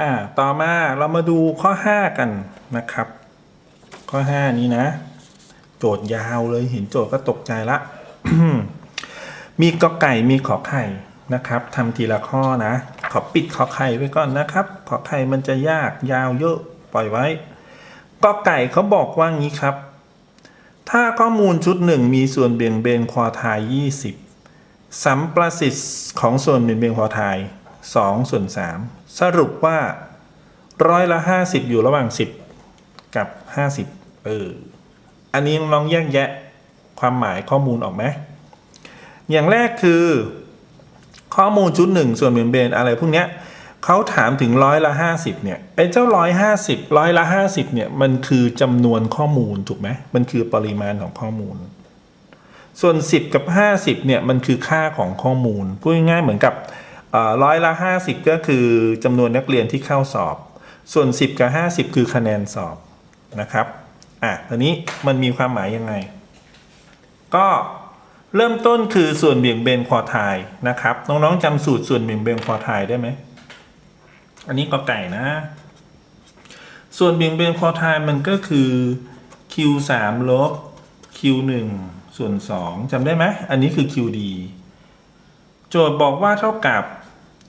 อ่าต่อมาเรามาดูข้อ 5 กันนะครับ ข้อ 5 นี้นะ โจทย์ยาวเลยเห็นโจทย์ก็ตกใจละ มีกอไก่มีขอไข่นะครับทำทีละข้อนะ ขอปิดขอไข่ไว้ก่อนนะครับ ขอไข่มันจะยากยาวเยอะปล่อยไว้กอไก่เขาบอกว่างี้ครับ ถ้าข้อมูลชุดหนึ่งมีส่วนเบี่ยงเบนควอไทาย 20 สัมประสิทธิ์ของส่วนเบี่ยงเบนควอไทาย 2 ส่วน 3 สรุปว่าร้อยละ 50 อยู่ระหว่าง 10 กับ 50 เออ อันนี้ลองแยกแยะความหมายข้อมูลออกไหมอย่างแรกคือ ข้อมูลชุดหนึ่งส่วนเบี่ยงเบนอะไรพวกเนี้ยเขาถามถึงร้อยละห้าสิบเนี่ยไอ้เจ้าร้อยห้าสิบร้อยละห้าสิบเนี่ยมันคือจำนวนข้อมูลถูกไหมมันคือปริมาณของข้อมูล ส่วน 10 กับ 50เนี่ยมันคือค่าของข้อมูลพูดง่ายๆเหมือนกับ ร้อยละ 50 ก็คือจำนวนนักเรียนที่เข้าสอบ ส่วน 10 กับ 50 คือคะแนนสอบนะครับอะตอนนี้มันมีความหมายยังไง ก็เริ่มต้นคือส่วนเบี่ยงเบนควอไทายนะครับ น้องๆจำสูตรส่วนเบี่ยงเบนควอไทายได้ไหม อันนี้ก็ไก่นะ ส่วนเบี่ยงเบนควอไทายมันก็คือ q 3 ลบ q 1 ส่วน2จำได้ไหม อันนี้คือ qd โจทย์บอกว่าเท่ากับ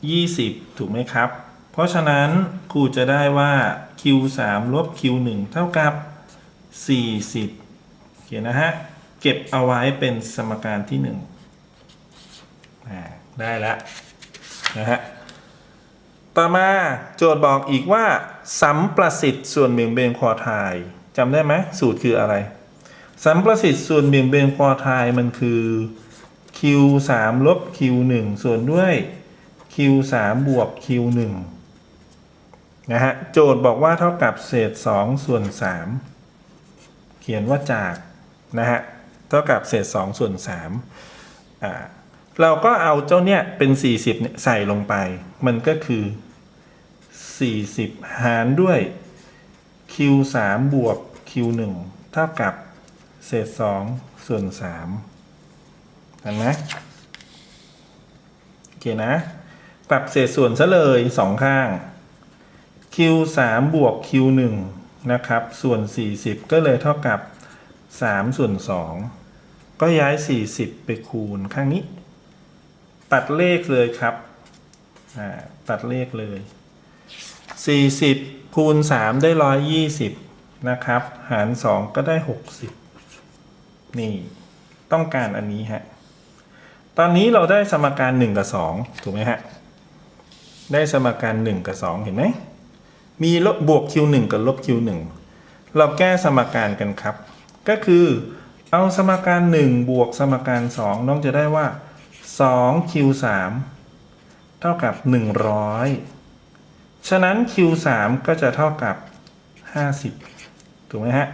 20 ถูกไหมครับ เพราะฉะนั้นครูจะได้ว่า q 3 ลบ q 1 เท่ากับ 40 โอเคนะฮะ เก็บเอาไว้เป็นสมการที่1อ่าได้แล้วนะฮะ ต่อมาโจทย์บอกอีกว่า สัมประสิทธิ์ส่วนเบี่ยงเบนควอไทายจำได้ไหมสูตรคืออะไร สัมประสิทธิ์ส่วนเบี่ยงเบนควอไทายมันคือ q 3 ลบ q 1 ส่วนด้วย q 3 บวก q 1 นะฮะ โจทย์บอกว่าเท่ากับเศษ 2 ส่วน 3 เขียนว่าจาก นะฮะ เท่ากับเศษ 2 ส่วน3อ่าเราก็เอาเจ้าเนี่ยเป็น 40เนี่ยใส่ลงไป มันก็คือ 40 หารด้วย q 3 บวก q 1 เท่ากับเศษ 2 ส่วน3เห็นไหมโอเคนะ ปรับเศษส่วนซะเลยสองข้าง q 3บวก q 1นะครับ ส่วน 40 ก็เลยเท่ากับ 3 ส่วน 2 ก็ย้าย 40 ไปคูณข้างนี้ ตัดเลขเลยครับ ตัดเลขเลย 40 คูณ 3 ได้ 120 นะครับ หาร 2 ก็ได้ 60 นี่ ต้องการอันนี้ฮะ ตอนนี้เราได้สมการ 1 กับ 2 ถูกไหมฮะ ได้สมการ 1 กับ 2 เห็นไหม มีลบบวก q1 กับลบ q1 เราแก้สมการกันครับ ก็คือเอาสมการ 1 บวกสมการ 2 น้องจะได้ว่า 2q3 เท่ากับ 100 ฉะนั้น q3 ก็จะเท่ากับ 50 ถูกไหมฮะ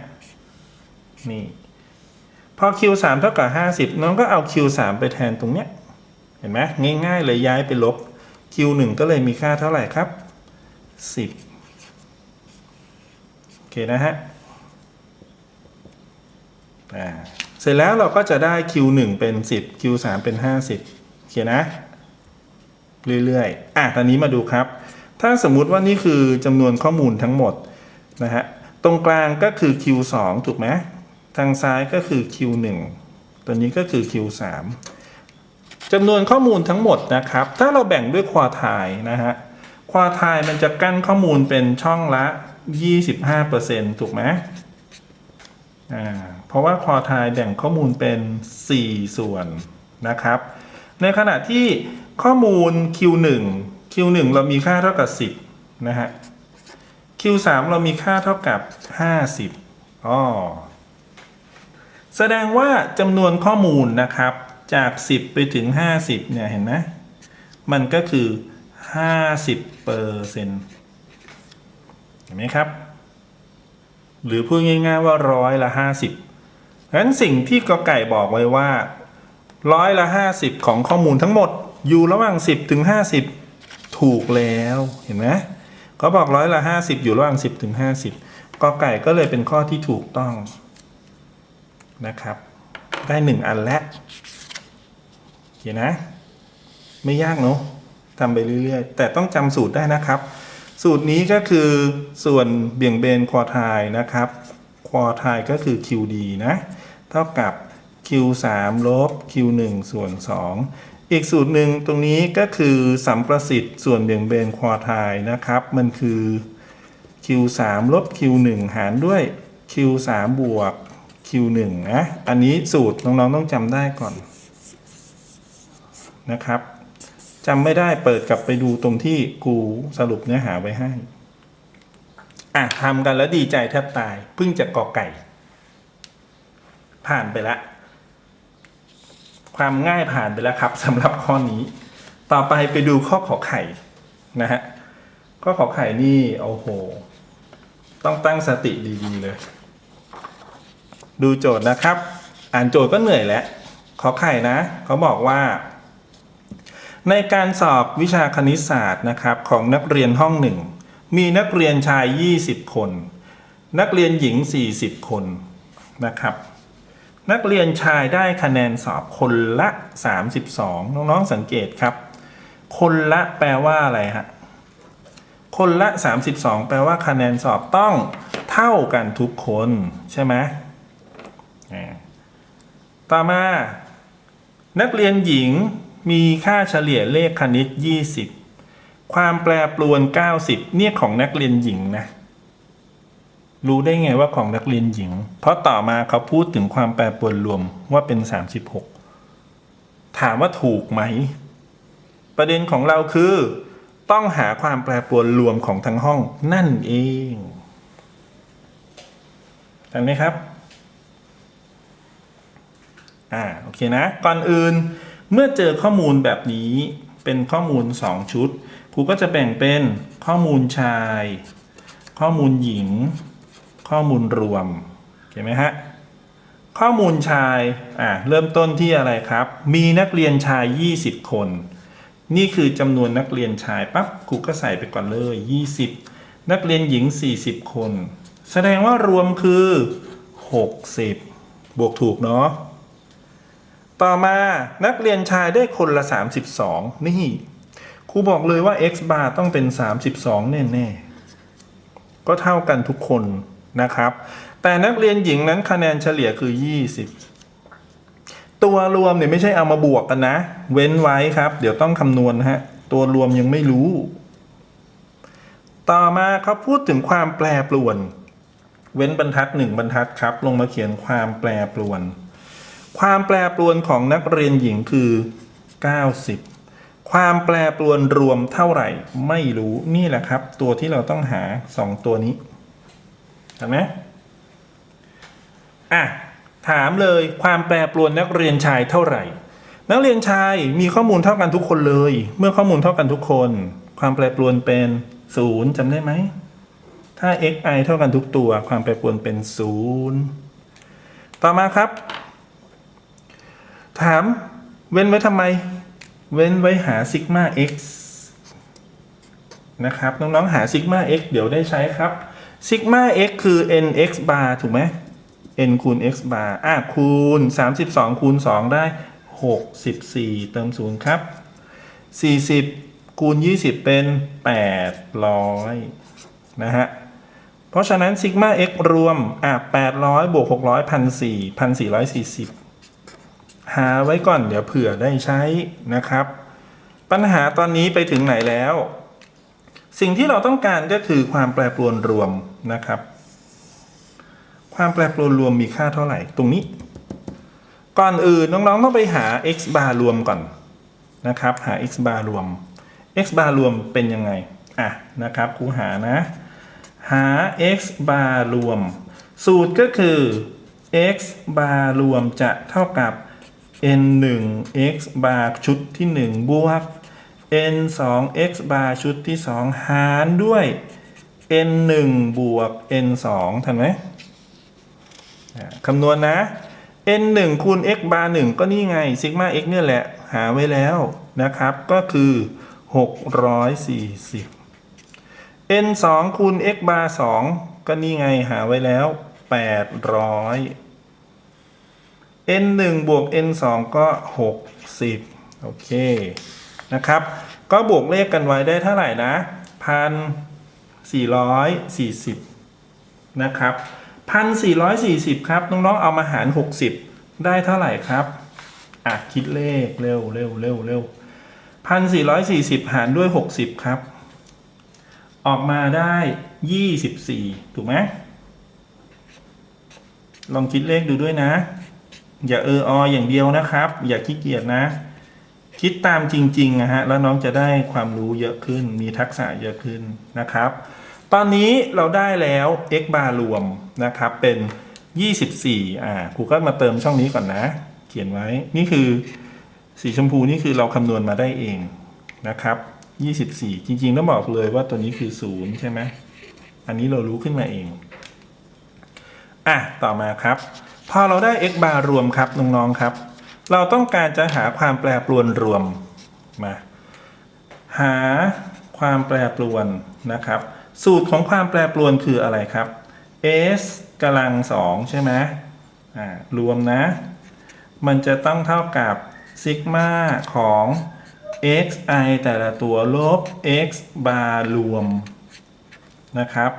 นี่ พอ q3 เท่ากับ 50 น้องก็เอา q3 ไปแทนตรงเนี้ย เห็นไหมง่าย ๆ เลยย้ายไปลบ q1 ก็เลยมีค่าเท่าไหร่ครับ 10 โอเคนะฮะเสร็จแล้วเราก็จะได้ q1 เป็น 10 q3 เป็น 50 โอเคนะ เรื่อยๆ อะ ตอนนี้มาดูครับ ถ้าสมมุติว่านี่คือจำนวนข้อมูลทั้งหมดนะฮะ ตรงกลางก็คือ q2 ถูกไหม ทางซ้ายก็คือ q1 ตัวนี้ก็คือ q3 จำนวนข้อมูลทั้งหมดนะครับ ถ้าเราแบ่งด้วยควอไทายนะฮะ ควอไทายมันจะกั้นข้อมูลเป็นช่องละ 25%ถูกไหมอ่า เพราะว่าควอไทายแบ่งข้อมูลเป็น 4 ส่วนนะครับ ในขณะที่ข้อมูล Q1 Q1 เรามีค่าเท่ากับ 10 นะฮะ Q3 เรามีค่าเท่ากับ 50อ๋อแสดงว่าจำนวนข้อมูลนะครับ จาก 10 ไปถึง 50 เนี่ย เห็นไหมมันก็คือ 50เปอร์เซ็นต์เห็นไหมครับ หรือพูดง่าย ๆ ว่าร้อยละห้าสิบฉะนั้นสิ่งที่กอไก่บอกไว้ว่าร้อยละห้าสิบของข้อมูลทั้งหมดอยู่ระหว่างสิบถึงห้าสิบถูกแล้วเห็นไหมเขาบอกร้อยละห้าสิบอยู่ระหว่างสิบถึงห้าสิบกอไก่ก็เลยเป็นข้อที่ถูกต้องนะครับ ได้หนึ่งอันแล้ว เห็นนะ ไม่ยากเนอะทำไปเรื่อยๆ แต่ต้องจำสูตรได้นะครับ สูตรนี้ก็คือส่วนเบี่ยงเบนควอไทน์นะครับควอไทน์ก็คือ QD นะ เท่ากับ Q3 ลบ Q1 ส่วน 2 อีกสูตรหนึ่งตรงนี้ก็คือสัมประสิทธิ์ส่วนเบี่ยงเบนควอไทน์นะครับ มันคือ Q3 ลบ Q1 หารด้วย Q3 บวก Q1 นะ อันนี้สูตรน้องๆต้องจำได้ก่อน นะครับจำไม่ได้เปิดกลับไปดูตรงที่ครูสรุปเนื้อหาไว้ให้ อะทำกันแล้วดีใจแทบตาย เพิ่งจะกอไก่ ผ่านไปละความง่ายผ่านไปแล้วครับสำหรับข้อนี้ ต่อไปไปดูข้อขอไข่นะฮะข้อขอไข่นี่โอ้โห ต้องตั้งสติดีๆเลย ดูโจทย์นะครับ อ่านโจทย์ก็เหนื่อยแล้วขอไข่นะเขาบอกว่า ในการสอบวิชาคณิตศาสตร์นะครับของนักเรียนห้องหนึ่งมีนักเรียนชาย 20 คน นักเรียนหญิง 40 คนนะครับ นักเรียนชายได้คะแนนสอบคนละ 32 น้องๆสังเกตครับ คนละแปลว่าอะไรฮะคนละ 32 แปลว่าคะแนนสอบต้องเท่ากันทุกคนใช่ไหมอ่าต่อมา นักเรียนหญิง มีค่าเฉลี่ยเลขคณิต 20 ความแปรปรวน 90 เนี่ยของนักเรียนหญิงนะ รู้ได้ไงว่าของนักเรียนหญิง เพราะต่อมาเขาพูดถึงความแปรปรวนรวมว่าเป็น 36 ถามว่าถูกไหม ประเด็นของเราคือ ต้องหาความแปรปรวนรวมของทั้งห้องนั่นเองเห็นไหมครับ อ่า โอเคนะ ก่อนอื่น เมื่อเจอข้อมูลแบบนี้เป็นข้อมูล 2 ชุด ครูก็จะแบ่งเป็นข้อมูลชาย ข้อมูลหญิง ข้อมูลรวมเห็นไหมฮะข้อมูลชายอ่าเริ่มต้นที่อะไรครับ มีนักเรียนชาย 20 คน นี่คือจำนวนนักเรียนชายปั๊บครูก็ใส่ไปก่อนเลย 20 นักเรียนหญิง 40 คน แสดงว่ารวมคือ 60 บวกถูกเนาะ ต่อมานักเรียนชายได้คนละ 32 นี่ครูบอกเลยว่า x bar ต้องเป็น 32 แน่ๆ ก็เท่ากันทุกคนนะครับ แต่นักเรียนหญิงนั้นคะแนนเฉลี่ยคือ 20 ตัวรวมเนี่ยไม่ใช่เอามาบวกกันนะ เว้นไว้ครับ เดี๋ยวต้องคำนวณนะฮะ ตัวรวมยังไม่รู้ ต่อมาเขาพูดถึงความแปรปรวน เว้นบรรทัดหนึ่งบรรทัดครับ ลงมาเขียนความแปรปรวน ความแปรปรวนของนักเรียนหญิงคือ 90 ความแปรปรวนรวมเท่าไหร่ ไม่รู้นี่แหละครับ ตัวที่เราต้องหา 2 ตัวนี้เห็นไหมอะถามเลยความแปรปรวนนักเรียนชายเท่าไหร่ นักเรียนชายมีข้อมูลเท่ากันทุกคนเลย เมื่อข้อมูลเท่ากันทุกคน ความแปรปรวนเป็นศูนย์จำได้ไหมถ้า xi เท่ากันทุกตัว ความแปรปรวนเป็นศูนย์ต่อมาครับ ถามเว้นไว้ทำไม เว้นไว้หาซิกมา x นะครับ น้องๆ หาซิกมา x เดี๋ยวได้ใช้ครับซิกมา x คือ nx bar ถูกไหม n คูณ x bar อะคูณ 32 คูณ 2 ได้ 64 เติม0ครับ 40 คูณ 20 เป็น 800 นะฮะ เพราะฉะนั้นซิกมา x รวม อะ800 บวก 600 1,400 1,440 หาไว้ก่อนเดี๋ยวเผื่อได้ใช้นะครับ ปัญหาตอนนี้ไปถึงไหนแล้ว สิ่งที่เราต้องการก็คือความแปรปรวนรวมนะครับ ความแปรปรวนรวมมีค่าเท่าไหร่ ตรงนี้ ก่อนอื่นน้องๆต้องไปหา x bar รวมก่อนนะครับ หา x bar รวม x bar รวมเป็นยังไงอะนะครับครูหานะ หา x bar รวม สูตรก็คือ x bar รวมจะเท่ากับ n 1 x bar ชุดที่ 1 บวก n 2 x bar ชุดที่ 2 หารด้วย n 1บวก n 2ทันไหมคำนวณนะ n 1คูณ x bar 1ก็นี่ไงซิกมา x เนี่ยแหละ หาไว้แล้วนะครับ ก็คือ 640 n 2คูณ x bar 2ก็นี่ไงหาไว้แล้ว 800 n 1บวก n 2ก็ 60 โอเค นะครับ ก็บวกเลขกันไว้ได้เท่าไหร่นะพัน440นะครับ1,440ครับ น้องๆ เอามาหาร60ได้เท่าไหร่ครับอะคิดเลขเร็วเร็วเร็วเร็ว1,440หารด้วย60ครับ ออกมาได้24ถูกไหมลองคิดเลขดูด้วยนะ อย่าเออออย่างเดียวนะครับ อย่าขี้เกียจนะ คิดตามจริงๆนะฮะแล้วน้องจะได้ความรู้เยอะขึ้น มีทักษะเยอะขึ้นนะครับ ตอนนี้เราได้แล้ว x bar รวมนะครับเป็น 24อ่าครูก็มาเติมช่องนี้ก่อนนะ เขียนไว้นี่คือสีชมพูนี่คือเราคำนวณมาได้เองนะครับ 24 จริงๆต้องบอกเลยว่าตัวนี้คือ 0 ใช่ไหมอันนี้เรารู้ขึ้นมาเองอะต่อมาครับ พอเราได้ x bar รวมครับน้องๆครับ เราต้องการจะหาความแปรปรวนรวมมาหาความแปรปรวนนะครับ สูตรของความแปรปรวนคืออะไรครับ s กำลังสองใช่ไหมอ่ารวมนะ มันจะต้องเท่ากับซิกมาของ xi แต่ละตัวลบ x bar รวมนะครับ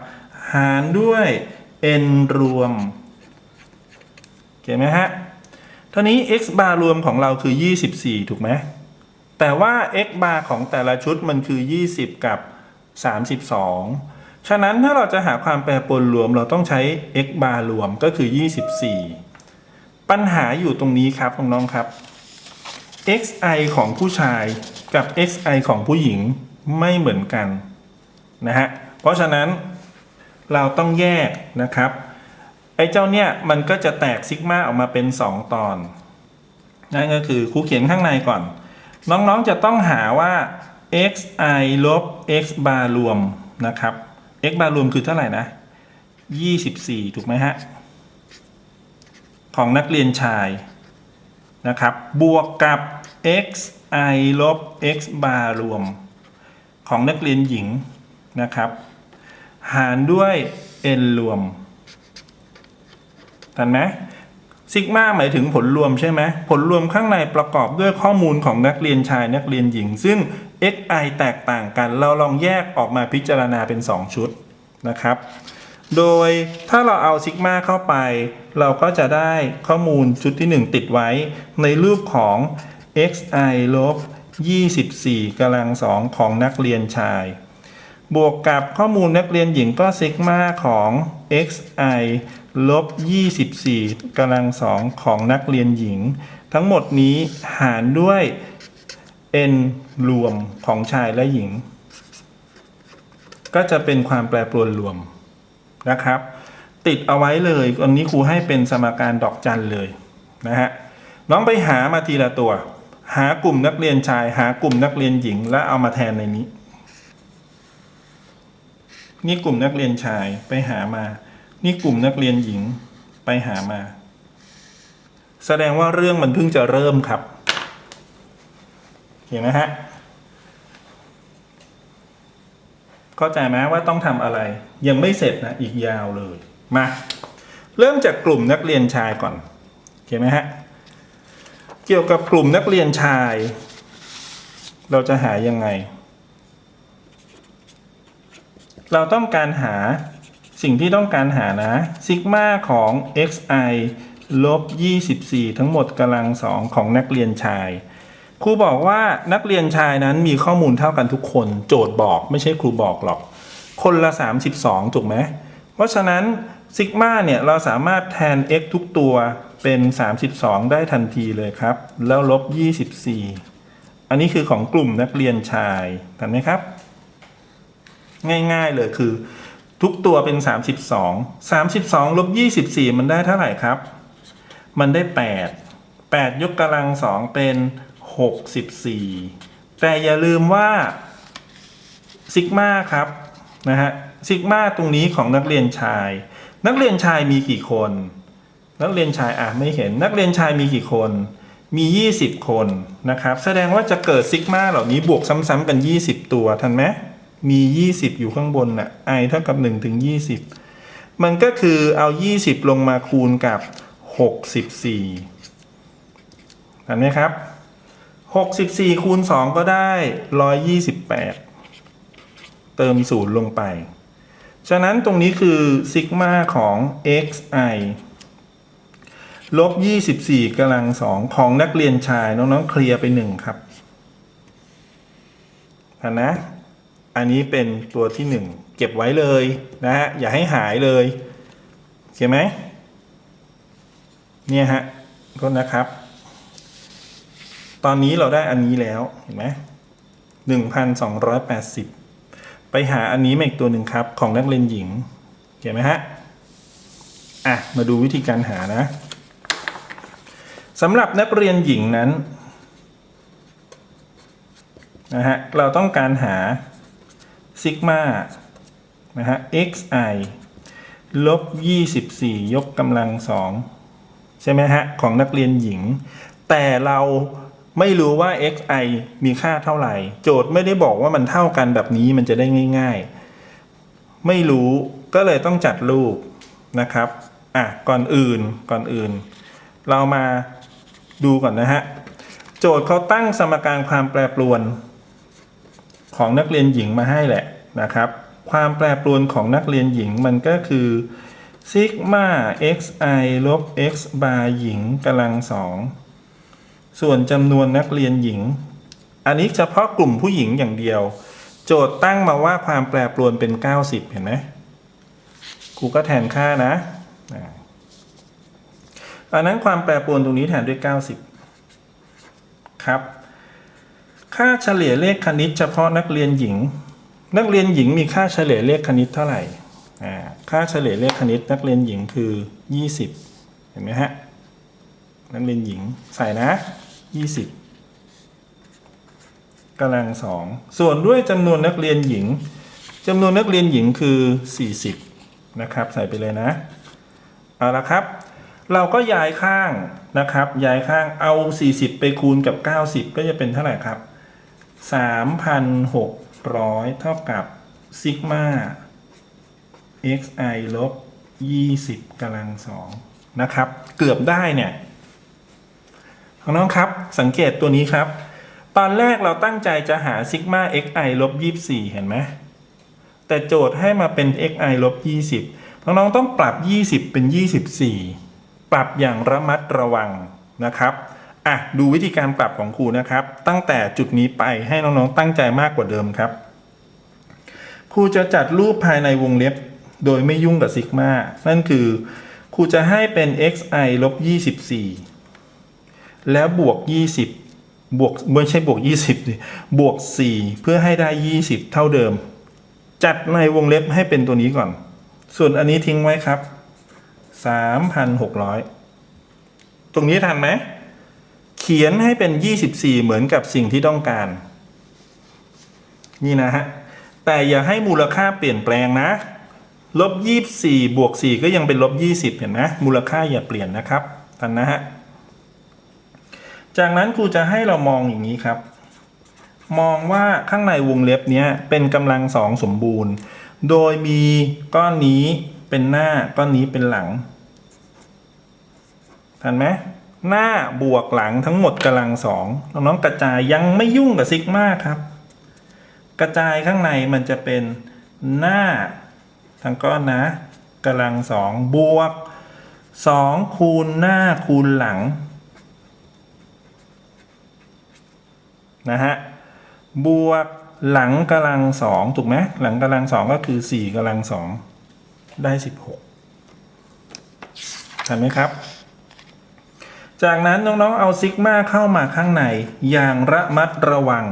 หารด้วย n รวม เห็นไหมฮะท่านี้ x bar รวมของเราคือ 24 ถูกไหมแต่ว่า x bar ของแต่ละชุดมันคือ 20 กับ 32 ฉะนั้นถ้าเราจะหาความแปรปรวนรวมเราต้องใช้ x bar รวมก็คือ 24 ปัญหาอยู่ตรงนี้ครับน้องๆครับ xi ของผู้ชายกับ xi ของผู้หญิงไม่เหมือนกันนะฮะ เพราะฉะนั้นเราต้องแยกนะครับ ไอ้เจ้าเนี่ยมันก็จะแตกซิกมาออกมาเป็น 2 ตอน นั่นก็คือครูเขียนข้างในก่อน น้องๆจะต้องหาว่า xi ลบ x bar รวมนะครับ x bar รวมคือเท่าไหร่นะ 24 ถูกไหมฮะ ของนักเรียนชายนะครับ บวกกับ xi ลบ x bar รวม ของนักเรียนหญิงนะครับ หารด้วย n รวม ทันไหมซิกมาหมายถึงผลรวมใช่ไหมผลรวมข้างในประกอบด้วยข้อมูลของนักเรียนชายนักเรียนหญิง ซึ่ง xi แตกต่างกัน เราลองแยกออกมาพิจารณาเป็น 2 ชุดนะครับ โดยถ้าเราเอาซิกมาเข้าไป เราก็จะได้ข้อมูลชุดที่ 1 ติดไว้ ในรูปของ xi ลบ24กำลัง2ของนักเรียนชาย บวกกับข้อมูลนักเรียนหญิงก็ซิกมาของ xi ลบ 24กำลัง2ของนักเรียนหญิง ทั้งหมดนี้หารด้วย n รวมของชายและหญิง ก็จะเป็นความแปรปรวนรวมนะครับ ติดเอาไว้เลยอันนี้ครูให้เป็นสมการดอกจันเลยนะฮะน้องไปหามาทีละตัว หากลุ่มนักเรียนชาย หากลุ่มนักเรียนหญิง แล้วเอามาแทนในนี้ นี่กลุ่มนักเรียนชายไปหามา นี่กลุ่มนักเรียนหญิงไปหามา แสดงว่าเรื่องมันเพิ่งจะเริ่มครับ เห็นไหมฮะ เข้าใจไหมว่าต้องทำอะไร ยังไม่เสร็จนะอีกยาวเลย มา เริ่มจากกลุ่มนักเรียนชายก่อนเห็นไหมฮะ เกี่ยวกับกลุ่มนักเรียนชาย เราจะหายังไง เราต้องการหา สิ่งที่ต้องการหานะซิกมาของ xi ลบ 24 ทั้งหมดกำลังสองของนักเรียนชาย ครูบอกว่านักเรียนชายนั้นมีข้อมูลเท่ากันทุกคน โจทย์บอกไม่ใช่ครูบอกหรอก คนละ 32 ถูกไหม เพราะฉะนั้นซิกมาเนี่ยเราสามารถแทน x ทุกตัวเป็น 32 ได้ทันทีเลยครับ แล้วลบ 24 อันนี้คือของกลุ่มนักเรียนชายเห็นไหมครับ ง่ายๆเลยคือ ทุกตัวเป็น 32 32ลบ24 มันได้เท่าไหร่ครับ มันได้ 8 8 ยกกำลัง2เป็น 64 แต่อย่าลืมว่าซิกมาครับนะฮะซิกมาตรงนี้ของนักเรียนชาย นักเรียนชายมีกี่คน นักเรียนชายอะไม่เห็นนักเรียนชายมีกี่คน มี 20 คนนะครับ แสดงว่าจะเกิดซิกมาเหล่านี้บวกซ้ำๆกัน 20 ตัวทันไหม มี 20 อยู่ข้างบนน่ะ i เท่ากับ1ถึง20 มันก็คือเอา 20 ลงมาคูณกับ 64เห็นไหมครับ 64 คูณ 2 ก็ได้ 128 เติม0ลงไป ฉะนั้นตรงนี้คือซิกมาของ xi ลบ 24กำลังสองของนักเรียนชาย น้อง ๆ เคลียร์ไปหนึ่งครับอันนะ อันนี้เป็นตัวที่หนึ่งเก็บไว้เลยนะฮะอย่าให้หายเลยโอเคไหมเนี่ยฮะก็นะครับ ตอนนี้เราได้อันนี้แล้วเห็นไหมหนึ่งพันสองร้อยแปดสิบไปหาอันนี้มาอีกตัวหนึ่งครับ ของนักเรียนหญิงเห็นไหมฮะอะมาดูวิธีการหานะสำหรับนักเรียนหญิงนั้นนะฮะเราต้องการหา ซิกมานะฮะ xi ลบ 24 ยกกำลังสองใช่ไหมฮะ ของนักเรียนหญิง แต่เราไม่รู้ว่า xi มีค่าเท่าไหร่ โจทย์ไม่ได้บอกว่ามันเท่ากันแบบนี้มันจะได้ง่าย ๆ ไม่รู้ก็เลยต้องจัดรูปนะครับ อะ ก่อนอื่นก่อนอื่น เรามาดูก่อนนะฮะ โจทย์เขาตั้งสมการความแปรปรวน ของนักเรียนหญิงมาให้แหละนะครับ ความแปรปรวนของนักเรียนหญิงมันก็คือซิกมา xi ลบ x bar หญิงกำลังสองส่วนจำนวนนักเรียนหญิง อันนี้เฉพาะกลุ่มผู้หญิงอย่างเดียว โจทย์ตั้งมาว่าความแปรปรวนเป็น 90 เห็นไหมครูก็แทนค่านะอันนั้นความแปรปรวนตรงนี้แทนด้วย 90 ครับ ค่าเฉลี่ยเลขคณิต เฉพาะนักเรียนหญิง นักเรียนหญิงมีค่าเฉลี่ยเลขคณิตเท่าไหร่ค่าเฉลี่ยเลขคณิตนักเรียนหญิงคือ 20 เห็นไหมฮะ นักเรียนหญิงใส่นะ 20กำลังสองส่วนด้วยจำนวนนักเรียนหญิงจำนวนนักเรียนหญิงคือ 40 นะครับ ใส่ไปเลยนะ เอาละครับ เราก็ย้ายข้างนะครับ ย้ายข้างเอา 40 ไปคูณกับ 90 ก็จะเป็นเท่าไหร่ครับ 3,600 เท่ากับซิกมา xi ลบ 20กำลังสองนะครับ เกือบได้เนี่ยน้องๆครับสังเกตตัวนี้ครับ ตอนแรกเราตั้งใจจะหาซิกมา xi ลบ 24 เห็นไหมแต่โจทย์ให้มาเป็น xi ลบ 20 น้องๆต้องปรับ 20 เป็น 24 ปรับอย่างระมัดระวังนะครับ อะดูวิธีการปรับของครูนะครับ ตั้งแต่จุดนี้ไปให้น้องๆตั้งใจมากกว่าเดิมครับครูจะจัดรูปภายในวงเล็บ โดยไม่ยุ่งกับซิกมานั่นคือครูจะให้เป็น xi ลบ24 แล้วบวก 20 บวกไม่ใช่บวก 20ดิบวก 4 เพื่อให้ได้ 20 เท่าเดิม จัดในวงเล็บให้เป็นตัวนี้ก่อน ส่วนอันนี้ทิ้งไว้ครับ 3,600 ตรงนี้ทันไหม ขียนให้เป็น 24 เหมือนกับสิ่งที่ต้องการ นี่นะฮะ แต่อย่าให้มูลค่าเปลี่ยนแปลงนะลบ24บวก4ก็ยังเป็นลบ20 เห็นไหมมูลค่าอย่าเปลี่ยนนะครับทันนะฮะ จากนั้นครูจะให้เรามองอย่างนี้ครับ มองว่าข้างในวงเล็บนี้เป็นกำลังสองสมบูรณ์ โดยมีก้อนนี้เป็นหน้าก้อนนี้เป็นหลังทันไหม หน้าบวกหลังทั้งหมดกำลังสองน้องๆกระจายยังไม่ยุ่งกับซิกมาครับ กระจายข้างในมันจะเป็นหน้าทั้งก้อนนะกำลังสองบวกสองคูณหน้าคูณหลังนะฮะบวกหลังกำลังสองถูกไหมหลังกำลังสองก็คือสี่กำลังสองได้สิบหกทันไหมครับ จากนั้นน้องๆเอาซิกมาเข้ามาข้างในอย่างระมัดระวัง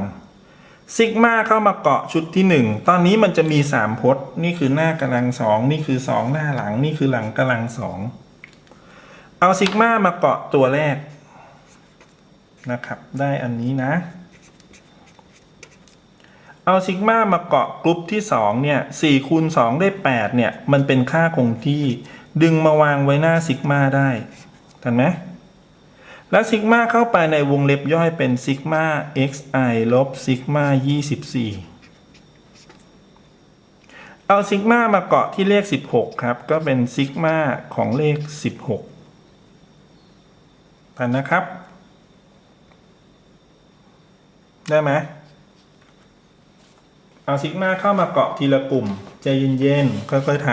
ซิกมาเข้ามาเกาะชุดที่หนึ่งตอนนี้มันจะมีสามพจน์ นี่คือหน้ากำลังสองนี่คือสองหน้าหลัง นี่คือหลังกำลังสองเอาซิกมามาเกาะตัวแรกนะครับ ได้อันนี้นะ เอาซิกมามาเกาะกรุ๊ปที่2เนี่ย4คูณ2ได้8เนี่ย มันเป็นค่าคงที่ ดึงมาวางไว้หน้าซิกมาได้ทันไหม แล้วซิกมาเข้าไปในวงเล็บย่อยเป็นซิกมา xi ลบซิกมา24 เอาซิกมามาเกาะที่เลข 16 ครับ ก็เป็นซิกมาของเลข 16ทันนะครับ ได้ไหมเอาซิกมาเข้ามาเกาะทีละกลุ่ม ใจเย็นๆ ค่อยๆท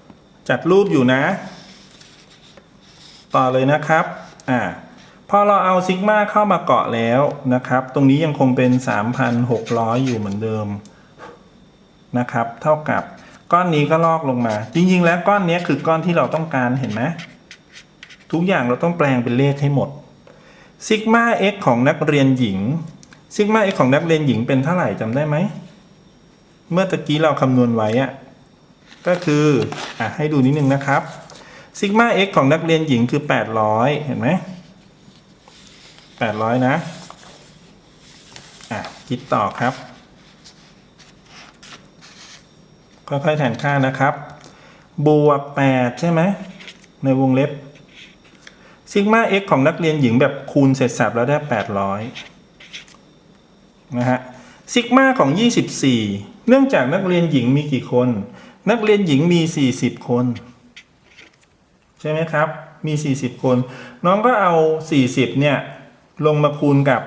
ำจัดรูปอยู่นะ ต่อเลยนะครับอ่าพอเราเอาซิกมาเข้ามาเกาะแล้วนะครับ ตรงนี้ยังคงเป็น 3,600 อยู่เหมือนเดิมนะครับ เท่ากับก้อนนี้ก็ลอกลงมา จริง ๆ แล้วก้อนนี้คือก้อนที่เราต้องการเห็นไหมทุกอย่างเราต้องแปลงเป็นเลขให้หมดซิกมา x ของนักเรียนหญิงซิกมา x ของนักเรียนหญิงเป็นเท่าไหร่จำได้ไหม เมื่อตะกี้เราคำนวณไว้อะก็คืออะให้ดูนิดนึงนะครับ ซิกมา x ของนักเรียนหญิงคือ 800 เห็นไหม 800 นะ อะ คิดต่อครับ ค่อยๆแทนค่านะครับ บวก 8 ใช่ไหม ในวงเล็บ ซิกมา x ของนักเรียนหญิงแบบคูณเสร็จสับแล้วได้ 800 นะฮะ ซิกมาของ 24 เนื่องจากนักเรียนหญิงมีกี่คน นักเรียนหญิงมี 40 คน ใช่ไหมครับ มี 40 คน น้องก็เอา 40 เนี่ย ลงมาคูณกับ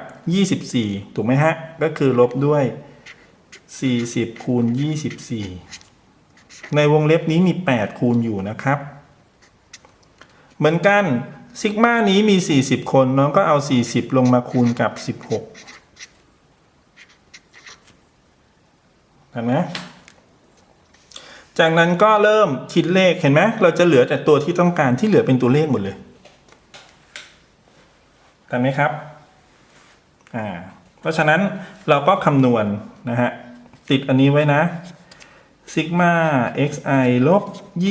24 ถูกไหมฮะ ก็คือลบด้วย 40 คูณ 24 ในวงเล็บนี้มี 8 คูณอยู่นะครับ เหมือนกันซิกมานี้มี 40 คน น้องก็เอา 40 ลงมาคูณกับ 16เห็นไหม จากนั้นก็เริ่มคิดเลขเห็นไหมเราจะเหลือแต่ตัวที่ต้องการที่เหลือเป็นตัวเลขหมดเลยเห็นไหมครับอ่าเพราะฉะนั้นเราก็คำนวณนะฮะติดอันนี้ไว้นะซิกมา xi ลบ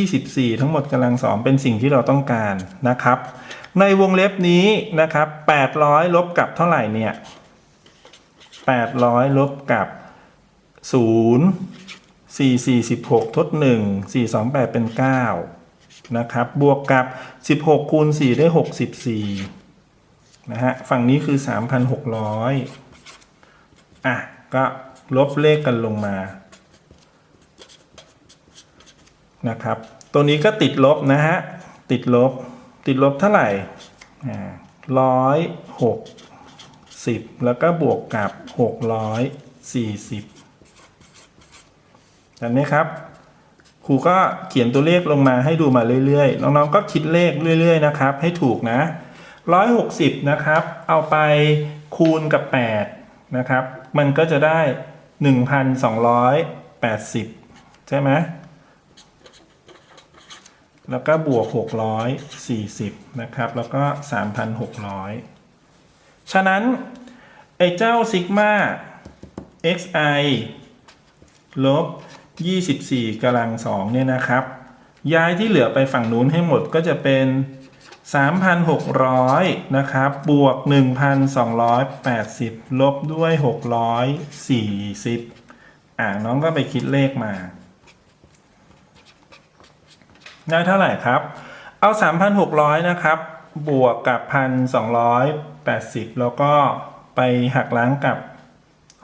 24 ทั้งหมดกำลังสองเป็นสิ่งที่เราต้องการนะครับ ในวงเล็บนี้นะครับ 800 ลบกับเท่าไหร่เนี่ย 800 ลบกับ 0 4 4 16 ทด 1 4 2 8 เป็น 9 นะครับ บวกกับ 16 คูณ 4 ได้ 64 นะฮะ ฝั่งนี้คือ 3,600 อะ ก็ลบเลขกันลงมา นะครับ ตัวนี้ก็ติดลบนะฮะ ติดลบ ติดลบเท่าไหร่ร้อยหกสิบแล้วก็บวกกับหกร้อยสี่สิบ เห็นไหมครับ ครูก็เขียนตัวเลขลงมาให้ดูมาเรื่อยๆ น้องๆ ก็คิดเลขเรื่อย ๆ นะครับ ให้ถูกนะร้อยหกสิบนะครับ เอาไปคูณกับแปดนะครับ มันก็จะได้หนึ่งพันสองร้อยแปดสิบใช่ไหมแล้วก็บวก 640 นะครับ แล้วก็ 3,600 ฉะนั้น ไอ้เจ้าซิกมา xi ลบ 24กำลัง2เนี่ยนะครับ ย้ายที่เหลือไปฝั่งนู้นให้หมดก็จะเป็น 3,600 นะครับ บวก 1,280 ลบด้วย 640 อ่าน้องก็ไปคิดเลขมาได้เท่าไหร่ครับ เอา 3,600 นะครับ บวกกับ 1,280 แล้วก็ไปหักล้างกับ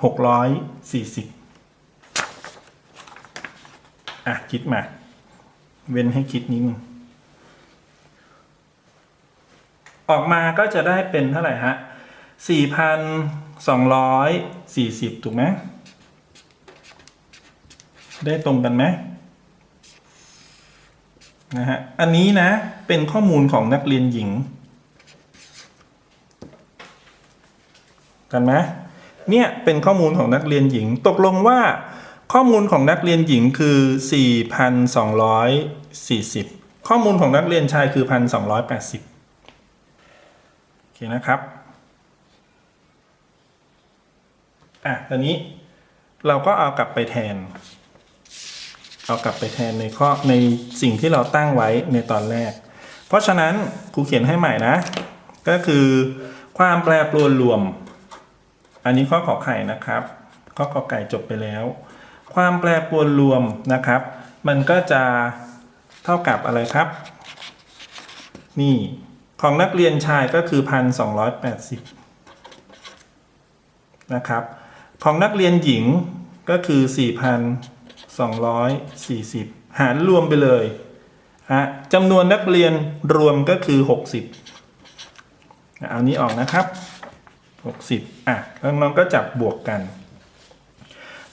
640 อะคิดมา เว้นให้คิดนิดนึงออกมาก็จะได้เป็นเท่าไหร่ฮะ4,240ถูกไหมได้ตรงกันไหมนะฮะ อันนี้นะ เป็นข้อมูลของนักเรียนหญิง กันไหมเนี่ย เป็นข้อมูลของนักเรียนหญิง ตกลงว่า ข้อมูลของนักเรียนหญิงคือ 4,240 ข้อมูลของนักเรียนชายคือ 1,280 โอเคนะครับ อะ ตอนนี้เราก็เอากลับไปแทน เอากลับไปแทนในข้อในสิ่งที่เราตั้งไว้ในตอนแรก เพราะฉะนั้นครูเขียนให้ใหม่นะ ก็คือความแปรปรวนรวม อันนี้ข้อขอไข่นะครับ ข้อขอไก่จบไปแล้ว ความแปรปรวนรวมนะครับ มันก็จะเท่ากับอะไรครับ นี่ของนักเรียนชายก็คือพันสองร้อยแปดสิบนะครับ ของนักเรียนหญิงก็คือสี่พัน240 หารรวมไปเลยฮะจำนวนนักเรียนรวมก็คือ 60 เอานี้ออกนะครับ 60 อะแล้วน้องก็จับบวกกัน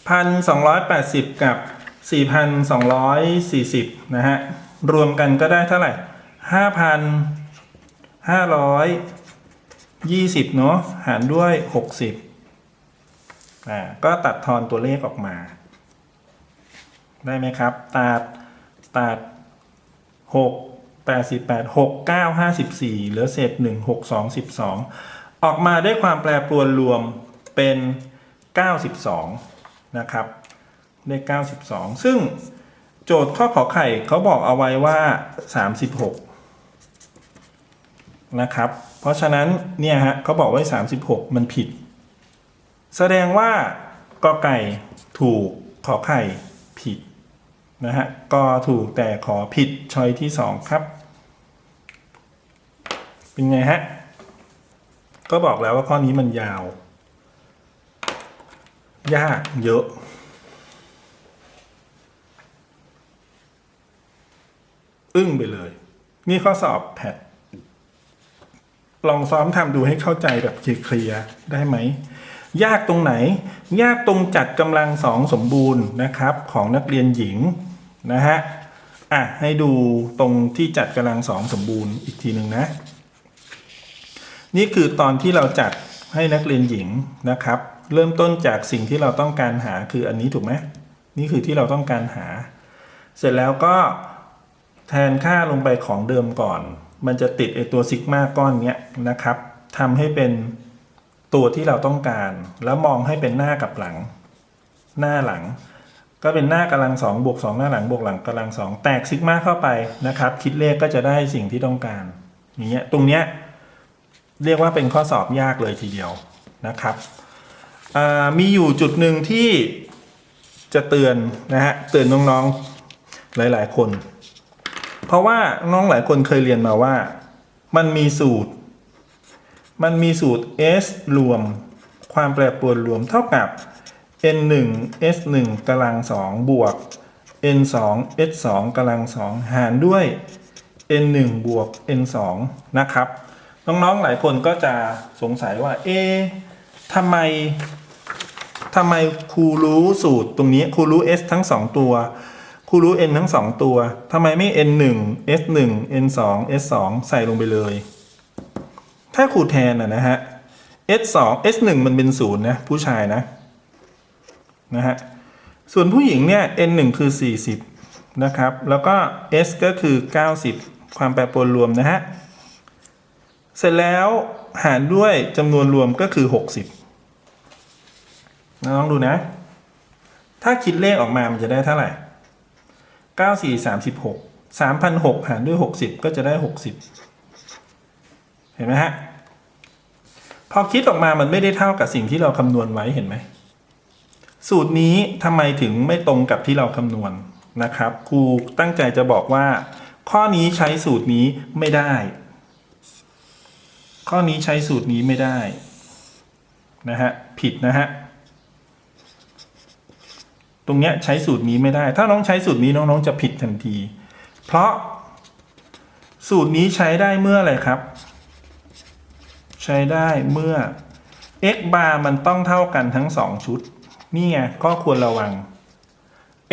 พันสองร้อยแปดสิบกับสี่พันสองร้อยสี่สิบนะฮะ รวมกันก็ได้เท่าไหร่ห้าพันห้าร้อยยี่สิบเนาะหารด้วยหกสิบอ่าก็ตัดทอนตัวเลขออกมา ได้ไหมครับ ตัดตัดหกแปดสิบแปดหกเก้าห้าสิบสี่เหลือเศษหนึ่งหกสองสิบสองออกมาได้ความแปรปรวนรวมเป็นเก้าสิบสอง นะครับได้เก้าสิบสองซึ่งโจทย์ข้อขอไข่เขาบอกเอาไว้ว่าสามสิบหกนะครับ เพราะฉะนั้นเนี่ยฮะเขาบอกไว้สามสิบหกมันผิด แสดงว่ากอไก่ถูกขอไข่ผิดนะฮะกอถูกแต่ขอผิดชอยที่สองครับ เป็นไงฮะ ก็บอกแล้วว่าข้อนี้มันยาว ยากเยอะ อึ้งไปเลย นี่ข้อสอบแพทลองซ้อมทำดูให้เข้าใจแบบเคลียร์ได้ไหม ยากตรงไหน ยากตรงจัดกำลังสองสมบูรณ์นะครับ ของนักเรียนหญิงนะฮะอะให้ดูตรงที่จัดกำลังสองสมบูรณ์อีกทีหนึ่งนะ นี่คือตอนที่เราจัดให้นักเรียนหญิงนะครับ เริ่มต้นจากสิ่งที่เราต้องการหาคืออันนี้ถูกไหมนี่คือที่เราต้องการหา เสร็จแล้วก็แทนค่าลงไปของเดิมก่อน มันจะติดไอตัวซิกมาก้อนเนี้ยนะครับทำให้เป็นตัวที่เราต้องการ แล้วมองให้เป็นหน้ากับหลัง หน้าหลัง ก็เป็นหน้ากำลังสองบวกสองหน้าหลังบวกหลังกำลังสองแตกซิกมาเข้าไปนะครับ คิดเลขก็จะได้สิ่งที่ต้องการ อย่างเงี้ยตรงเนี้ยเรียกว่าเป็นข้อสอบยากเลยทีเดียวนะครับ มีอยู่จุดหนึ่งที่จะเตือนนะฮะเตือนน้องๆหลายๆคน เพราะว่าน้องหลายคนเคยเรียนมาว่า มันมีสูตร มันมีสูตร s รวม ความแปรปรวนรวมเท่ากับ n 1 s 1กำลัง2บวก n 2 s 2กำลัง2หารด้วย n 1บวก n 2นะครับ น้องๆหลายคนก็จะสงสัยว่า เอ๊ทำไม ทำไมครูรู้สูตรตรงนี้ครูรู้ s ทั้ง 2 ตัวครูรู้ n ทั้ง 2 ตัวทำไมไม่ n 1 s 1 n 2 s 2ใส่ลงไปเลย ถ้าครูแทนนะนะฮะ s 2 s 1มันเป็นศูนย์นะผู้ชายนะนะฮะส่วนผู้หญิงเนี่ย n 1คือ 40 นะครับ แล้วก็ s ก็คือ 90 ความแปรปรวนรวมนะฮะ เสร็จแล้วหารด้วยจำนวนรวมก็คือ 60 น้องดูนะ ถ้าคิดเลขออกมามันจะได้เท่าไหร่94 36 3,006หารด้วย60ก็จะได้60เห็นไหมฮะ พอคิดออกมามันไม่ได้เท่ากับสิ่งที่เราคำนวณไว้เห็นไหม สูตรนี้ทำไมถึงไม่ตรงกับที่เราคำนวณนะครับครูตั้งใจจะบอกว่า ข้อนี้ใช้สูตรนี้ไม่ได้ ข้อนี้ใช้สูตรนี้ไม่ได้นะฮะผิดนะฮะ ตรงเนี้ยใช้สูตรนี้ไม่ได้ ถ้าน้องใช้สูตรนี้น้องๆจะผิดทันที เพราะสูตรนี้ใช้ได้เมื่ออะไรครับ ใช้ได้เมื่อ x bar มันต้องเท่ากันทั้งสองชุด นี่ไงก็ควรระวัง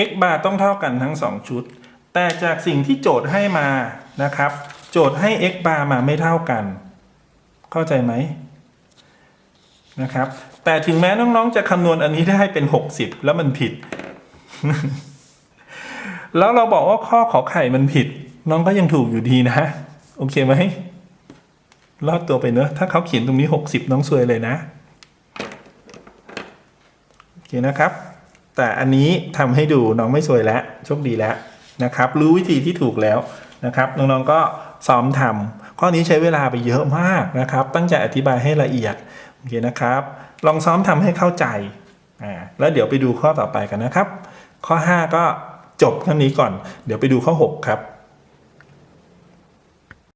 x bar ต้องเท่ากันทั้งสองชุด แต่จากสิ่งที่โจทย์ให้มานะครับ โจทย์ให้ x bar มาไม่เท่ากัน เข้าใจไหมนะครับ แต่ถึงแม้น้องๆจะคำนวณอันนี้ได้เป็น 60 แล้วมันผิด แล้วเราบอกว่าข้อขอไข่มันผิด น้องก็ยังถูกอยู่ดีนะ โอเคไหมรอดตัวไปเนอะถ้าเขาเขียนตรงนี้ 60 น้องซวยเลยนะ โอเคนะครับ แต่อันนี้ทำให้ดูน้องไม่ซวยแล้วโชคดีแล้วนะครับ รู้วิธีที่ถูกแล้วนะครับ น้องๆก็ซ้อมทำข้อนี้ใช้เวลาไปเยอะมากนะครับ ตั้งใจอธิบายให้ละเอียด โอเคนะครับ ลองซ้อมทำให้เข้าใจอ่าแล้วเดี๋ยวไปดูข้อต่อไปกันนะครับ ข้อ 5 ก็จบเท่านี้ก่อน เดี๋ยวไปดูข้อ 6 ครับ